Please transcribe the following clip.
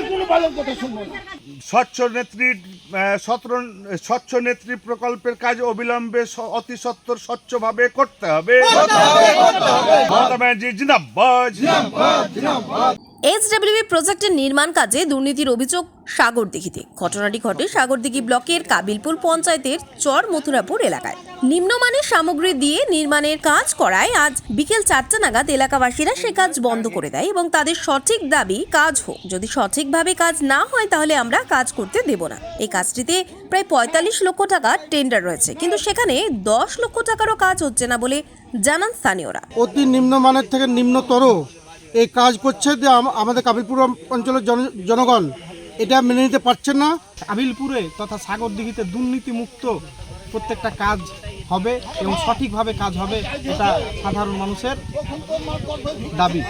আর কোনো ভালো কথা শুনব না। স্বচ্ছ নেত্রী স্বচ্ছ নেত্রী প্রকল্পের কাজ অবিলম্বে অতি সত্তর স্বচ্ছভাবে করতে হবে। মমতা ব্যানার্জি জিন্দাবাদ। এসডব্লিউবি প্রজেক্টের নির্মাণ কাজে দুর্নীতির অভিযোগ সাগরদিঘিতে ঘটনাটি ঘটে সাগরদিঘি ব্লকের কাবিলপুর পঞ্চায়েতের চর মথুরাপুর এলাকায়। নিম্নমানের সামগ্রী দিয়ে নির্মাণের কাজ করায় আজ বিকেল চারটা নাগাদ এলাকাবাসীরা সে কাজ বন্ধ করে দেয় এবং তাদের সঠিক দাবি, কাজ হোক। যদি সঠিকভাবে কাজ না হয় তাহলে আমরা কাজ করতে দেব না। এই কাজটিতে প্রায় পঁয়তাল্লিশ লক্ষ টাকা টেন্ডার রয়েছে। কিন্তু সেখানে দশ লক্ষ টাকারও কাজ হচ্ছে না বলে জানান স্থানীয়রা। অতি নিম্নমানের থেকে নিম্নতর এই কাজ করছে যে আম- আমাদের কাবিলপুর অঞ্চলের জন- জনগণ, এটা মেনে নিতে পারছেন না। কাবিলপুরে তথা সাগরদিঘিতে দুর্নীতিমুক্ত প্রত্যেকটা কাজ হবে এবং সঠিকভাবে কাজ হবে, এটা সাধারণ মানুষের দাবি।